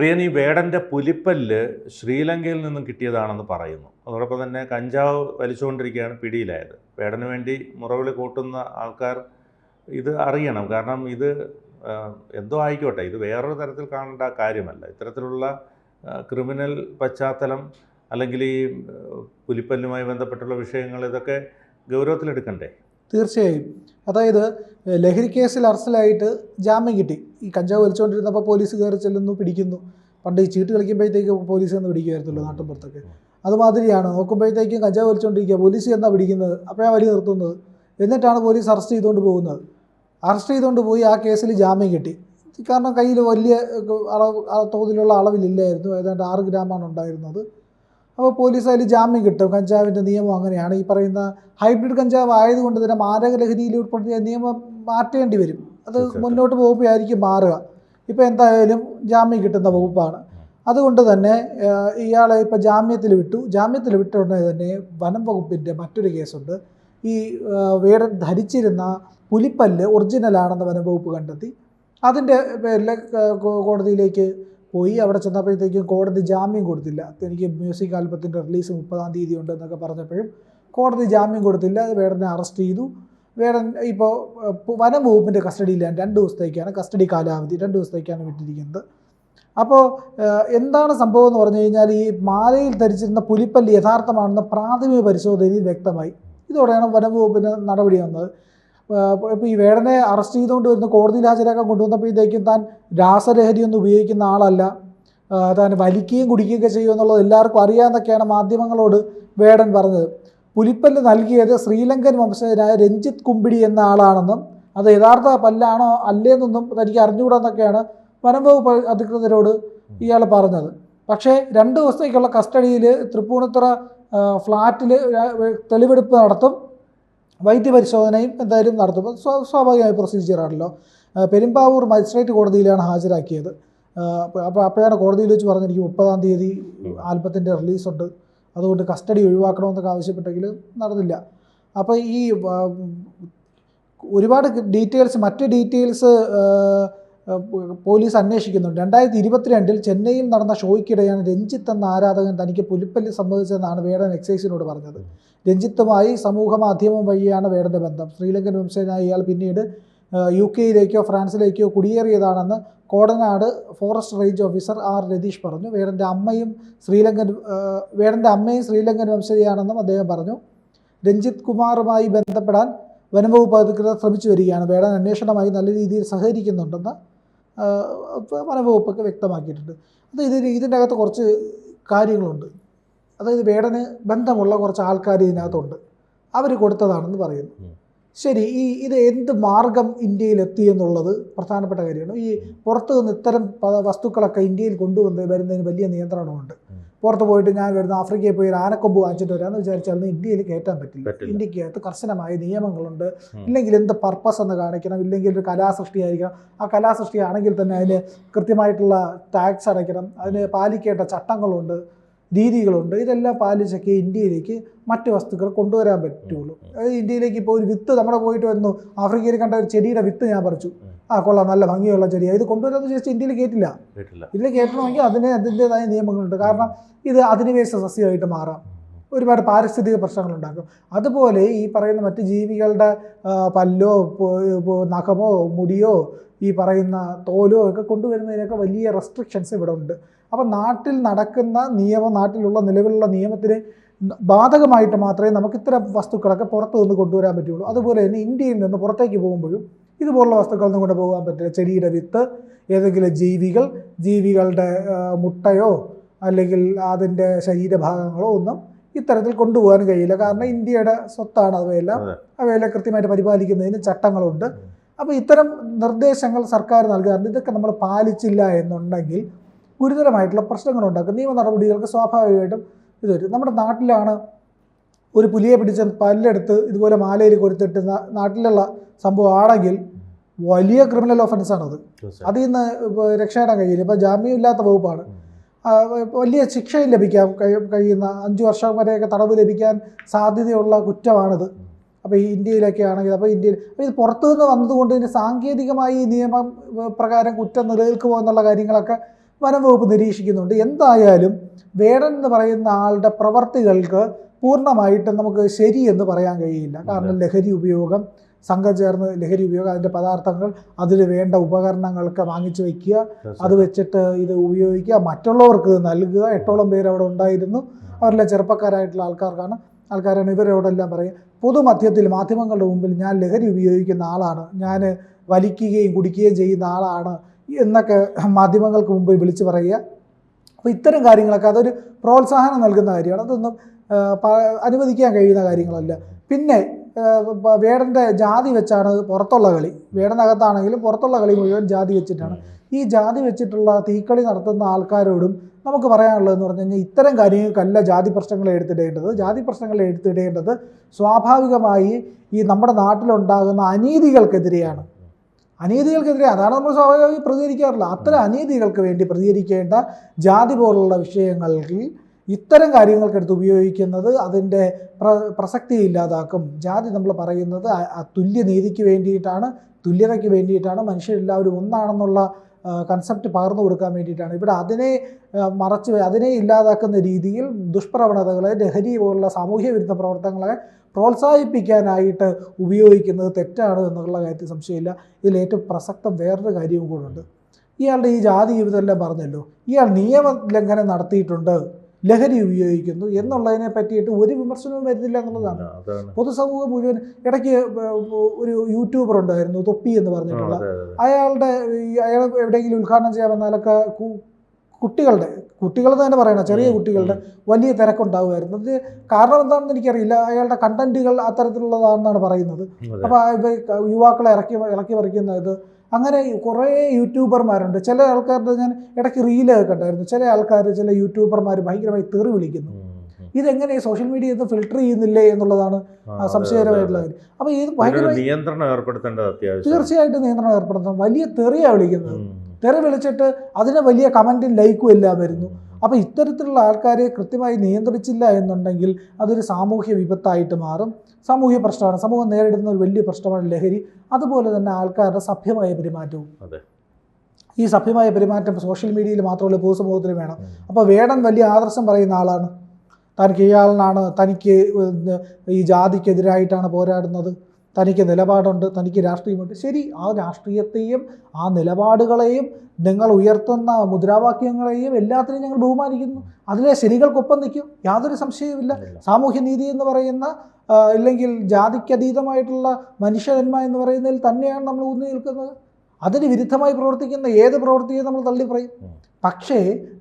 പ്രിയൻ ഈ വേടന്റെ പുലിപ്പല്ല് ശ്രീലങ്കയിൽ നിന്നും കിട്ടിയതാണെന്ന് പറയുന്നു. അതോടൊപ്പം തന്നെ കഞ്ചാവ് വലിച്ചുകൊണ്ടിരിക്കുകയാണ് പിടിയിലായത്. വേടന് വേണ്ടി മുറവിളി കൂട്ടുന്ന ആൾക്കാർ ഇത് അറിയണം. കാരണം ഇത് എന്തോ ആയിക്കോട്ടെ. ഇത് വേറൊരു തരത്തിൽ കാണേണ്ട കാര്യമല്ല. ഇത്തരത്തിലുള്ള ക്രിമിനൽ പശ്ചാത്തലം അല്ലെങ്കിൽ ഈ പുലിപ്പല്ലുമായി ബന്ധപ്പെട്ടുള്ള വിഷയങ്ങൾ ഇതൊക്കെ ഗൗരവത്തിലെടുക്കണ്ടേ? തീർച്ചയായും. അതായത് ലഹരി കേസിൽ അറസ്റ്റിലായിട്ട് ജാമ്യം കിട്ടി. ഈ കഞ്ചാവ് വലിച്ചുകൊണ്ടിരുന്നപ്പോൾ പോലീസ് കയറി ചെല്ലുന്നു പിടിക്കുന്നു. പണ്ട് ഈ ചീട്ട് കളിക്കുമ്പോഴത്തേക്ക് പോലീസ് എന്ന് പിടിക്കുമായിരുന്നല്ലോ നാട്ടിൻപുറത്തൊക്കെ അതുമാതിരിയാണ് നോക്കുമ്പോഴത്തേക്കും കഞ്ചാവ് വലിച്ചുകൊണ്ടിരിക്കുക പോലീസ് എന്നാ പിടിക്കുന്നത് അപ്പോഴാണ് വലി നിർത്തുന്നത്. എന്നിട്ടാണ് പോലീസ് അറസ്റ്റ് ചെയ്തുകൊണ്ട് പോകുന്നത്. അറസ്റ്റ് ചെയ്തുകൊണ്ട് പോയി ആ കേസിൽ ജാമ്യം കിട്ടി. കാരണം കയ്യിൽ വലിയ അളവ് തോതിലുള്ള അളവിലില്ലായിരുന്നു. ഏതാണ്ട് ആറ് ഗ്രാമാണ് ഉണ്ടായിരുന്നത്. അപ്പോൾ പോലീസ് അതിൽ ജാമ്യം കിട്ടും. കഞ്ചാവിന്റെ നിയമം അങ്ങനെയാണ്. ഈ പറയുന്ന ഹൈബ്രിഡ് കഞ്ചാവ് ആയതുകൊണ്ട് തന്നെ മാരക ലഹരിയിൽ ഉൾപ്പെടുത്തിയ നിയമം മാറ്റേണ്ടി വരും. അത്. മുന്നോട്ട് പോകുമ്പോഴായിരിക്കും മാറുക. ഇപ്പോൾ എന്തായാലും ജാമ്യം കിട്ടുന്ന വകുപ്പാണ്. അതുകൊണ്ട് തന്നെ ഇയാളെ ഇപ്പോൾ ജാമ്യത്തിൽ വിട്ടു. ജാമ്യത്തിൽ വിട്ട ഉടനെ തന്നെ വനം വകുപ്പിന്റെ മറ്റൊരു കേസുണ്ട്. ഈ വേടൻ ധരിച്ചിരുന്ന പുലിപ്പല്ല് ഒറിജിനലാണെന്ന് വനം വകുപ്പ് കണ്ടെത്തി. അതിന്റെ പേരിൽ കോടതിയിലേക്ക് പോയി അവിടെ ചെന്നപ്പോഴത്തേക്കും കോടതി ജാമ്യം കൊടുത്തില്ല. എനിക്ക് മ്യൂസിക് ആൽബത്തിന്റെ റിലീസ് മുപ്പതാം തീയതി ഉണ്ട് എന്നൊക്കെ പറഞ്ഞപ്പോഴും കോടതി ജാമ്യം കൊടുത്തില്ല. വേടനെ അറസ്റ്റ് ചെയ്തു. വേടൻ ഇപ്പോൾ വനം വകുപ്പിന്റെ കസ്റ്റഡിയിലാണ്. രണ്ട് ദിവസത്തേക്കാണ് കസ്റ്റഡി കാലാവധി. രണ്ട് ദിവസത്തേക്കാണ് വിട്ടിരിക്കുന്നത്. അപ്പോൾ എന്താണ് സംഭവം എന്ന് പറഞ്ഞു കഴിഞ്ഞാൽ ഈ മാലയിൽ ധരിച്ചിരുന്ന പുലിപ്പല്ലി യഥാർത്ഥമാണെന്ന് പ്രാഥമിക പരിശോധനയിൽ വ്യക്തമായി. ഇതോടെയാണ് വനം വകുപ്പിന് നടപടി വന്നത്. ഇപ്പോൾ ഈ വേടനെ അറസ്റ്റ് ചെയ്തുകൊണ്ട് വരുന്ന കോടതിയിൽ ഹാജരാക്കാൻ കൊണ്ടുവന്നപ്പോഴത്തേക്കും താൻ രാസലഹരിയൊന്നും ഉപയോഗിക്കുന്ന ആളല്ല. താൻ വലിക്കുകയും കുടിക്കുകയൊക്കെ ചെയ്യും എന്നുള്ളത് എല്ലാവർക്കും അറിയാമെന്നൊക്കെയാണ് മാധ്യമങ്ങളോട് വേടൻ പറഞ്ഞത്. പുലിപ്പല്ല് നൽകിയത് ശ്രീലങ്കൻ വംശജനായ രഞ്ജിത്ത് കുമ്പിടി എന്ന ആളാണെന്നും അത് യഥാർത്ഥ പല്ലാണോ അല്ലേന്നൊന്നും തനിക്ക് അറിഞ്ഞുകൂടാന്നൊക്കെയാണ് വനംവകുപ്പ് അധികൃതരോട് ഇയാൾ പറഞ്ഞത്. പക്ഷേ രണ്ട് ദിവസത്തേക്കുള്ള കസ്റ്റഡിയിൽ തൃപ്പൂണിത്തറ ഫ്ലാറ്റിൽ തെളിവെടുപ്പ് നടത്തും. വൈദ്യപരിശോധനയും എന്തായാലും നടത്തും. സ്വാഭാവികമായ പ്രൊസീജിയറാണല്ലോ പെരുമ്പാവൂർ മജിസ്ട്രേറ്റ് കോടതിയിലാണ് ഹാജരാക്കിയത്. അപ്പോൾ അപ്പോഴാണ് കോടതിയിൽ വെച്ച് പറഞ്ഞിരിക്കും മുപ്പതാം തീയതി ആൽബത്തിന്റെ റിലീസുണ്ട്. അതുകൊണ്ട് കസ്റ്റഡി ഒഴിവാക്കണമെന്നൊക്കെ ആവശ്യപ്പെട്ടെങ്കിൽ നടന്നില്ല. അപ്പോൾ ഈ ഒരുപാട് ഡീറ്റെയിൽസ് മറ്റ് ഡീറ്റെയിൽസ് പോലീസ് അന്വേഷിക്കുന്നുണ്ട്. രണ്ടായിരത്തി ഇരുപത്തിരണ്ടിൽ ചെന്നൈയിൽ നടന്ന ഷോയ്ക്കിടെയാണ് രഞ്ജിത്ത് എന്ന ആരാധകൻ തനിക്ക് പുലിപ്പല്ലി സംബന്ധിച്ചതെന്നാണ് വേടൻ എക്സൈസിനോട് പറഞ്ഞത്. രഞ്ജിത്തുമായി സമൂഹ മാധ്യമം വഴിയാണ് വേടന്റെ ബന്ധം. ശ്രീലങ്കൻ വംശജനായ ഇയാൾ പിന്നീട് യു കെയിലേക്കോ ഫ്രാൻസിലേക്കോ കുടിയേറിയതാണെന്ന് Kodanad forest range officer R Ratheesh പറഞ്ഞു. വേടന്റെ അമ്മയും ശ്രീലങ്കൻ വേടന്റെ അമ്മയും ശ്രീലങ്കൻ വംശജയാണെന്നും അദ്ദേഹം പറഞ്ഞു. രഞ്ജിത്ത് കുമാറുമായി ബന്ധപ്പെടാൻ വനംവകുപ്പ് അധികൃതർ ശ്രമിച്ചു വരികയാണ്. വേടൻ അന്വേഷണമായി നല്ല രീതിയിൽ സഹകരിക്കുന്നുണ്ടെന്ന് വനംവകുപ്പൊക്കെ വ്യക്തമാക്കിയിട്ടുണ്ട്. അത് ഇതിന് ഇതിന്റെ അകത്ത് കുറച്ച് കാര്യങ്ങളുണ്ട്. അതായത് വേടന് ബന്ധമുള്ള കുറച്ച് ആൾക്കാർ ഇതിനകത്തുണ്ട്. അവർ കൊടുത്തതാണെന്ന് പറയുന്നു. ശരി ഈ ഇത് എന്ത് മാർഗം ഇന്ത്യയിൽ എത്തി എന്നുള്ളത് പ്രധാനപ്പെട്ട കാര്യമാണ്. ഈ പുറത്തു നിന്ന് ഇത്തരം വസ്തുക്കളൊക്കെ ഇന്ത്യയിൽ കൊണ്ടുവന്ന് വരുന്നതിന് വലിയ നിയന്ത്രണമുണ്ട്. പുറത്ത് പോയിട്ട് ഞാൻ വരുന്ന ആഫ്രിക്കയിൽ പോയി ഒരു ആനക്കൊമ്പ് വാങ്ങിച്ചിട്ട് വരാമെന്ന് വിചാരിച്ചാൽ ഇന്ത്യയിൽ കയറ്റാൻ പറ്റില്ല. ഇന്ത്യയ്ക്ക് ഇന്ത്യക്കകത്ത് കർശനമായ നിയമങ്ങളുണ്ട്. ഇല്ലെങ്കിൽ എന്ത് പർപ്പസ് എന്ന് കാണിക്കണം? ഇല്ലെങ്കിൽ ഒരു കലാസൃഷ്ടി ആയിരിക്കണം ആ കലാസൃഷ്ടി ആണെങ്കിൽ തന്നെ അതിന് കൃത്യമായിട്ടുള്ള ടാക്സ് അടയ്ക്കണം. അതിന് പാലിക്കേണ്ട ചട്ടങ്ങളുണ്ട് രീതികളുണ്ട്. ഇതെല്ലാം പാലിച്ചൊക്കെ ഇന്ത്യയിലേക്ക് മറ്റ് വസ്തുക്കൾ കൊണ്ടുവരാൻ പറ്റുള്ളൂ. അതായത് ഇന്ത്യയിലേക്ക് ഇപ്പോൾ ഒരു വിത്ത് നമ്മുടെ പോയിട്ട് വന്നു. ആഫ്രിക്കയിൽ കണ്ട ഒരു ചെടിയുടെ വിത്ത് ഞാൻ പറിച്ചു. ആ കൊള്ളാം നല്ല ഭംഗിയുള്ള ചെടിയാണ് ഇത് കൊണ്ടുവരുന്നത് ജസ്റ്റ് ഇന്ത്യയിൽ കേട്ടില്ല. ഇന്ത്യയിൽ ഇതിൽ കയറ്റണമെങ്കിൽ അതിന് അതിന്റെതായ നിയമങ്ങളുണ്ട്. കാരണം ഇത് അധിനിവേശ സസ്യമായിട്ട് മാറാം. ഒരുപാട് പാരിസ്ഥിതിക പ്രശ്നങ്ങളുണ്ടാക്കും അതുപോലെ ഈ പറയുന്ന മറ്റ് ജീവികളുടെ പല്ലോ നഖമോ മുടിയോ ഈ പറയുന്ന തോലോ ഒക്കെ കൊണ്ടുവരുന്നതിനൊക്കെ വലിയ റെസ്ട്രിക്ഷൻസ് ഇവിടെ ഉണ്ട്. അപ്പം നാട്ടിൽ നടക്കുന്ന നിയമം നാട്ടിലുള്ള നിലവിലുള്ള നിയമത്തിന് ബാധകമായിട്ട് മാത്രമേ നമുക്ക് ഇത്തരം വസ്തുക്കളൊക്കെ പുറത്തു നിന്ന് കൊണ്ടുവരാൻ പറ്റുള്ളൂ. അതുപോലെ തന്നെ ഇന്ത്യയിൽ നിന്ന് പുറത്തേക്ക് പോകുമ്പോഴും ഇതുപോലുള്ള വസ്തുക്കളൊന്നും കൊണ്ട് പോകാൻ പറ്റില്ല. ചെടിയുടെ വിത്ത് ഏതെങ്കിലും ജീവികൾ ജീവികളുടെ മുട്ടയോ അല്ലെങ്കിൽ അതിന്റെ ശരീരഭാഗങ്ങളോ ഒന്നും ഇത്തരത്തിൽ കൊണ്ടുപോകാൻ കഴിയില്ല. കാരണം ഇന്ത്യയുടെ സ്വത്താണ് അവയെല്ലാം. അവയെല്ലാം കൃത്യമായിട്ട് പരിപാലിക്കുന്നതിന് ചട്ടങ്ങളുണ്ട്. അപ്പോൾ ഇത്തരം നിർദ്ദേശങ്ങൾ സർക്കാർ നൽകാറുണ്ട്. ഇതൊക്കെ നമ്മൾ പാലിച്ചില്ല എന്നുണ്ടെങ്കിൽ ഗുരുതരമായിട്ടുള്ള പ്രശ്നങ്ങളുണ്ടാക്കും നിയമ നടപടികൾക്ക് സ്വാഭാവികമായിട്ടും ഇത് വരും. നമ്മുടെ നാട്ടിലാണ് ഒരു പുലിയെ പിടിച്ച് പല്ലെടുത്ത് ഇതുപോലെ മാലയിൽ കൊരുത്തിട്ട് നാട്ടിലുള്ള സംഭവം ആണെങ്കിൽ വലിയ ക്രിമിനൽ ഒഫൻസാണത്. അതിൽ നിന്ന് രക്ഷപ്പെടാൻ കഴിയില്ല ഇപ്പോൾ ജാമ്യമില്ലാത്ത വകുപ്പാണ്. വലിയ ശിക്ഷയും ലഭിക്കാം കഴിയുന്ന അഞ്ച് വർഷം വരെയൊക്കെ തടവ് ലഭിക്കാൻ സാധ്യതയുള്ള കുറ്റമാണിത്. അപ്പോൾ ഈ ഇന്ത്യയിലൊക്കെ ആണെങ്കിൽ അപ്പോൾ ഇന്ത്യയിൽ അപ്പോൾ ഇത് പുറത്തു നിന്ന് വന്നതുകൊണ്ട് ഇതിന് സാങ്കേതികമായി ഈ നിയമം പ്രകാരം കുറ്റം നിലനിൽക്കുമോ എന്നുള്ള കാര്യങ്ങളൊക്കെ വനം വകുപ്പ് നിരീക്ഷിക്കുന്നുണ്ട്. എന്തായാലും വേടൻ എന്ന് പറയുന്ന ആളുടെ പ്രവർത്തികൾക്ക് പൂർണമായിട്ടും നമുക്ക് ശരിയെന്ന് പറയാൻ കഴിയില്ല. കാരണം ലഹരി ഉപയോഗം സംഘം ചേർന്ന് ലഹരി ഉപയോഗം അതിന്റെ പദാർത്ഥങ്ങൾ അതിന് വേണ്ട ഉപകരണങ്ങളൊക്കെ വാങ്ങിച്ചു വയ്ക്കുക അത് വെച്ചിട്ട് ഇത് ഉപയോഗിക്കുക. മറ്റുള്ളവർക്ക് ഇത് നൽകുക. എട്ടോളം പേര് അവിടെ ഉണ്ടായിരുന്നു. അവരിലെ ചെറുപ്പക്കാരായിട്ടുള്ള ആൾക്കാർക്കാണ്. ആൾക്കാരാണ് ഇവരോടെല്ലാം പറയുക. പൊതുമധ്യത്തിൽ മാധ്യമങ്ങളുടെ മുമ്പിൽ ഞാൻ ലഹരി ഉപയോഗിക്കുന്ന ആളാണ്. ഞാൻ വലിക്കുകയും കുടിക്കുകയും ചെയ്യുന്ന ആളാണ് എന്നൊക്കെ മാധ്യമങ്ങൾക്ക് മുമ്പിൽ വിളിച്ചു പറയുക. അപ്പോൾ ഇത്തരം കാര്യങ്ങളൊക്കെ അതൊരു പ്രോത്സാഹനം നൽകുന്ന കാര്യമാണ്. അതൊന്നും അനുവദിക്കാൻ കഴിയുന്ന കാര്യങ്ങളല്ല. പിന്നെ വേടന്റെ ജാതി വെച്ചാണ് പുറത്തുള്ള കളി. വേടനകത്താണെങ്കിലും പുറത്തുള്ള കളി മുഴുവൻ ജാതി വെച്ചിട്ടാണ്. ഈ ജാതി വെച്ചിട്ടുള്ള തീക്കളി നടത്തുന്ന ആൾക്കാരോടും നമുക്ക് പറയാനുള്ളതെന്ന് പറഞ്ഞു കഴിഞ്ഞാൽ ഇത്തരം കാര്യങ്ങൾക്കല്ല ജാതി പ്രശ്നങ്ങൾ എടുത്തിടേണ്ടത്. ജാതി പ്രശ്നങ്ങൾ എടുത്തിടേണ്ടത് സ്വാഭാവികമായി ഈ നമ്മുടെ നാട്ടിലുണ്ടാകുന്ന അനീതികൾക്കെതിരെയാണ്. അനീതികൾക്കെതിരെ അതാണ് നമ്മൾ സ്വാഭാവികമായി പ്രതികരിക്കാറില്ല അത്തരം അനീതികൾക്ക് വേണ്ടി പ്രതികരിക്കേണ്ട ജാതി പോലുള്ള വിഷയങ്ങളിൽ ഇത്തരം കാര്യങ്ങൾക്കെടുത്ത് ഉപയോഗിക്കുന്നത് അതിന്റെ പ്ര പ്രസക്തി ഇല്ലാതാക്കും. ജാതി നമ്മൾ പറയുന്നത് തുല്യനീതിക്ക് വേണ്ടിയിട്ടാണ് തുല്യതയ്ക്ക് വേണ്ടിയിട്ടാണ് മനുഷ്യരെല്ലാവരും ഒന്നാണെന്നുള്ള കൺസെപ്റ്റ് പകർന്നു കൊടുക്കാൻ വേണ്ടിയിട്ടാണ്. ഇവിടെ അതിനെ മറച്ച് അതിനെ ഇല്ലാതാക്കുന്ന രീതിയിൽ ദുഷ്പ്രവണതകളെ ലഹരി പോലുള്ള സാമൂഹ്യ വിരുദ്ധ പ്രവർത്തനങ്ങളെ പ്രോത്സാഹിപ്പിക്കാനായിട്ട് ഉപയോഗിക്കുന്നത് തെറ്റാണ് എന്നുള്ള കാര്യത്തിൽ സംശയമില്ല. ഇതിൽ ഏറ്റവും പ്രസക്തം വേറൊരു കാര്യവും കൂടുണ്ട് ഇയാളുടെ ഈ ജാതി ജീവിതമെല്ലാം പറഞ്ഞല്ലോ. ഇയാൾ നിയമ ലംഘനം നടത്തിയിട്ടുണ്ട്. ലഹരി ഉപയോഗിക്കുന്നു എന്നുള്ളതിനെ പറ്റിയിട്ട് ഒരു വിമർശനവും വരുന്നില്ല എന്നുള്ളതാണ്. പൊതുസമൂഹം മുഴുവൻ ഇടയ്ക്ക് ഒരു യൂട്യൂബർ ഉണ്ടായിരുന്നു തൊപ്പി എന്ന് പറഞ്ഞിട്ടുള്ള. അയാളുടെ അയാൾ എവിടെയെങ്കിലും ഉദ്ഘാടനം ചെയ്യാൻ വന്നാലൊക്കെ കുട്ടികളുടെ കുട്ടികളെന്ന് തന്നെ പറയണം ചെറിയ കുട്ടികളുടെ വലിയ തിരക്കുണ്ടാവുമായിരുന്നു. അത് കാരണം എന്താണെന്ന് എനിക്കറിയില്ല. അയാളുടെ കണ്ടന്റുകൾ അത്തരത്തിലുള്ളതാണെന്നാണ് പറയുന്നത്. അപ്പൊ അപ്പോൾ യുവാക്കളെ ഇറക്കി ഇറക്കി പറിക്കുന്ന ഇത്. അങ്ങനെ കുറേ യൂട്യൂബർമാരുണ്ട്. ചില ആൾക്കാരുടെ ഞാൻ ഇടയ്ക്ക് റീലൊക്കെ കണ്ടായിരുന്നു. ചില ആൾക്കാർ ചില യൂട്യൂബർമാർ ഭയങ്കരമായി തെറി വിളിക്കുന്നു. ഇതെങ്ങനെ സോഷ്യൽ മീഡിയ ഇത് ഫിൽട്ടർ ചെയ്യുന്നില്ലേ എന്നുള്ളതാണ് സംശയകരമായിട്ടുള്ള കാര്യം. അപ്പോൾ ഇത് ഭയങ്കര നിയന്ത്രണം ഏർപ്പെടുത്തേണ്ടത് തീർച്ചയായിട്ടും നിയന്ത്രണം ഏർപ്പെടുത്തണം വലിയ തെറിയാണ് വിളിക്കുന്നത്. തെറി വിളിച്ചിട്ട് അതിന് വലിയ കമന്റും ലൈക്കും എല്ലാം വരുന്നു. അപ്പോൾ ഇത്തരത്തിലുള്ള ആൾക്കാരെ കൃത്യമായി നിയന്ത്രിച്ചില്ല എന്നുണ്ടെങ്കിൽ അതൊരു സാമൂഹ്യ വിപത്തായിട്ട് മാറും. സാമൂഹ്യ പ്രശ്നമാണ്. സമൂഹം നേരിടുന്ന ഒരു വലിയ പ്രശ്നമാണ് ലഹരി. അതുപോലെ തന്നെ ആൾക്കാരുടെ സഭ്യമായ പെരുമാറ്റവും. ഈ സഭ്യമായ പെരുമാറ്റം സോഷ്യൽ മീഡിയയിൽ മാത്രമല്ല പൊതുസമൂഹത്തിന് വേണം. അപ്പോൾ വേടൻ വലിയ ആദർശം പറയുന്ന ആളാണ്. തനിക്ക് ഇയാളിനാണ് തനിക്ക് ഈ ജാതിക്കെതിരായിട്ടാണ് പോരാടുന്നത്. തനിക്ക് നിലപാടുണ്ട് തനിക്ക് രാഷ്ട്രീയമുണ്ട്. ശരി ആ രാഷ്ട്രീയത്തെയും ആ നിലപാടുകളെയും നിങ്ങൾ ഉയർത്തുന്ന മുദ്രാവാക്യങ്ങളെയും എല്ലാത്തിനെയും ഞങ്ങൾ ബഹുമാനിക്കുന്നു. അതിലെ ശരികൾക്കൊപ്പം നിൽക്കും യാതൊരു സംശയവുമില്ല. സാമൂഹ്യനീതി സാമൂഹ്യ നീതി എന്ന് പറയുന്ന ഇല്ലെങ്കിൽ ജാതിക്കതീതമായിട്ടുള്ള മനുഷ്യജന്മ എന്ന് പറയുന്നതിൽ തന്നെയാണ് നമ്മൾ ഊന്നി നിൽക്കുന്നത്. അതിന് വിരുദ്ധമായി പ്രവർത്തിക്കുന്ന ഏത് പ്രവൃത്തിയെ നമ്മൾ തള്ളി പറയും. പക്ഷേ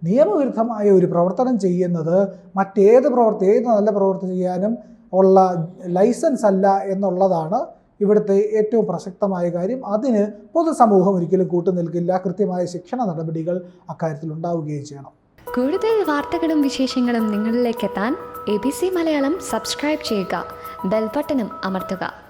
നിയമവിരുദ്ധമായ ഒരു പ്രവർത്തനം ചെയ്യുന്നത് മറ്റേത് പ്രവർത്തി ഏത് നല്ല പ്രവർത്തി ചെയ്യാനും ഉള്ള ലൈസൻസ് അല്ല എന്നുള്ളതാണ് ഇവിടുത്തെ ഏറ്റവും പ്രസക്തമായ കാര്യം. അതിന് പൊതുസമൂഹം ഒരിക്കലും കൂട്ടുനിൽക്കില്ല. കൃത്യമായ ശിക്ഷണ നടപടികൾ അക്കാര്യത്തിൽ ഉണ്ടാവുകയും ചെയ്യണം. കൂടുതൽ വാർത്തകളും വിശേഷങ്ങളും നിങ്ങളിലേക്ക് എത്താൻ A B C Malayalam subscribe ചെയ്യുക. ബെൽബട്ടനും അമർത്തുക.